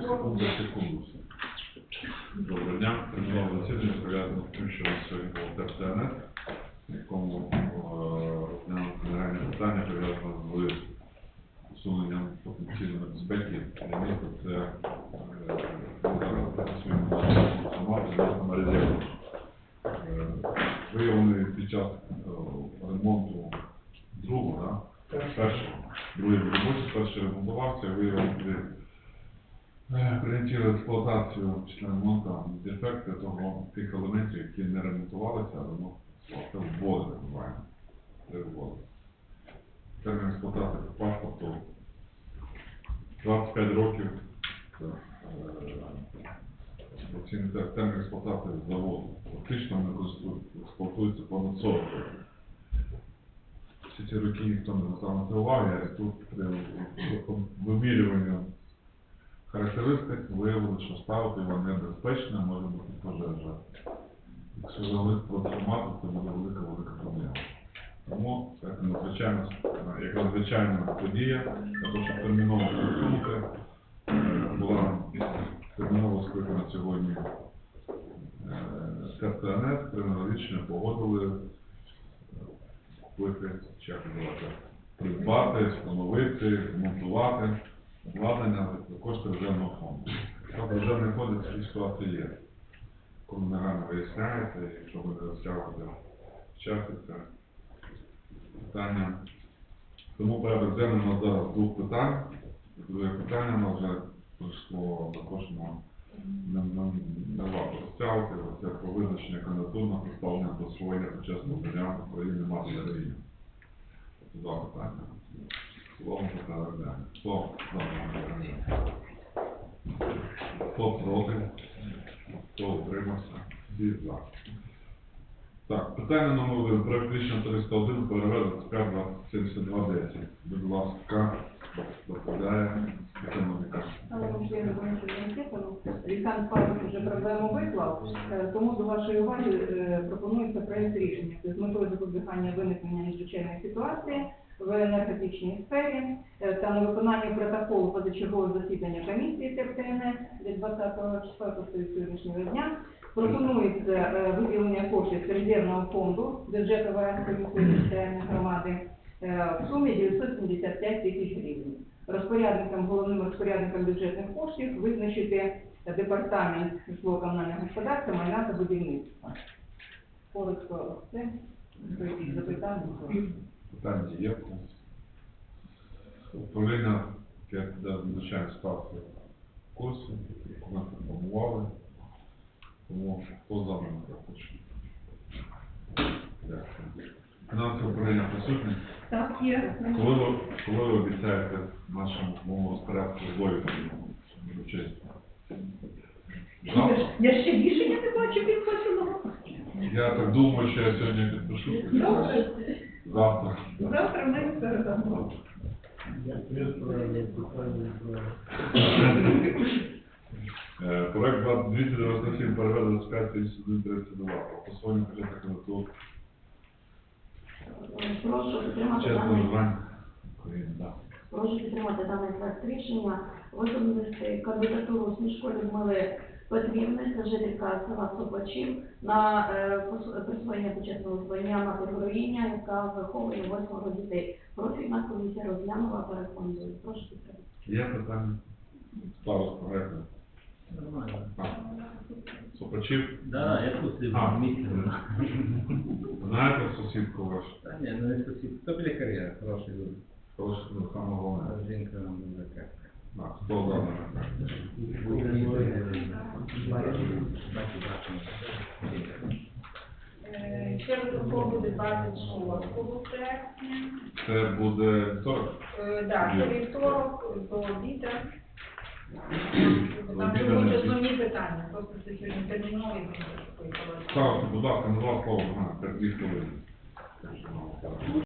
Секунду, секунду. Доброго дня. Термінове засідання пов'язано з тим, що сьогодні було ТРТНС, в якому е, розглянули генеральне питання пов'язане з усуненням потенційної небезпеки для міста. Це е, зараз працюємо. Е, Виявлений під час ремонту другого, да? першого, другий робочий, перший ремонтувався, виявив при е, в експлуатацію після ремонту дефекти того тих елементів, які не ремонтувалися, а воно вводи називаємо. Це вводи. Термін експлуатації по паспорту 25 років. Е, термін експлуатації заводу. Фактично вони експлуатуються понад 40 років. Всі ці роки ніхто не звертав на це уваги, і тут при вимірюванні характеристик виявили, що ставити його небезпечно, може бути пожежа. Якщо залишити трансформатор, це буде велика-велика проблема. Тому це надзвичайна, як надзвичайна подія, для того, щоб терміново просунути, е, була терміново скликана сьогодні е, ТРТНС, прийняли рішення, погодили е, купити, чи придбати, встановити, монтувати обладнання за кошти резервного фонду. Тобто резервний фонд в цій ситуації є. Коли негайно виясняється, якщо буде розтягувати в це питання. Тому порядок денний у нас зараз двох питань. Друге питання у вже прийшло також на не, не, не варто розтягувати, це про визначення кандидатур на представлення до освоєння почесного звання України мати. Це два питання. Слово за порядок денний. Хто проти? Хто утримався? Всі за. Так, питання номер один. Проект рішення 301 переведе 25 Будь ласка, доповідає економіка. Вітан Павлович вже проблему виклав, е, тому до вашої уваги е, пропонується проект рішення з метою запобігання виникнення надзвичайної ситуації в енергетичній сфері е, та на виконання протоколу позачергового засідання комісії ТРТНС від 20 числа тобто сьогоднішнього дня. Пропонується е, виділення коштів з резервного фонду бюджету Варанської міської громади е, в сумі 975 тисяч гривень. Розпорядником, головним розпорядником бюджетних коштів визначити департамент житлово-комунального господарства, майна та будівництва. Коротко це запитання. Питання є. Управління, яке звичайно ситуацію в курсі, ми інформували. Тому хто за мене хоче? Дякую. Фінансове управління присутнє. Так, є. Коли ви, коли ви обіцяєте нашому новому розпорядку честь? Завтра? Я ще рішення не бачу підписаного. Я так думаю, що я сьогодні підпишу. Добре. Завтра. Завтра ми передамо. Е, Проект 297 переведено з 5 тисяч 32. Про посування бюджетних кандидатур підтримати даний, прошу підтримати даний проект рішення. Висунути кандидатуру Смішко Людмили Петрівни, це жителька села Сопачів, на е, присвоєння почесного звання мати героїня, яка виховує восьмеро дітей. Профільна комісія розглянула та рекомендує. Прошу підтримати. Є питання? Старост проекту. Нормально. Сопачів. Да, я тут А. в. Знаєте сусідку вашу? Та ні, ну не сусід. То біля кар'єри, хороший люди. Хороша, ну, саме головне. Жінка нам дуже крепка. А, хто за мене? Е, Ще буде 26 серпня. Це буде 40? Е, Да, це вівторок до обіду. Там будуть основні питання, просто це сьогодні термінові. Ставте, будь ласка, на два слова, 5 хвилини.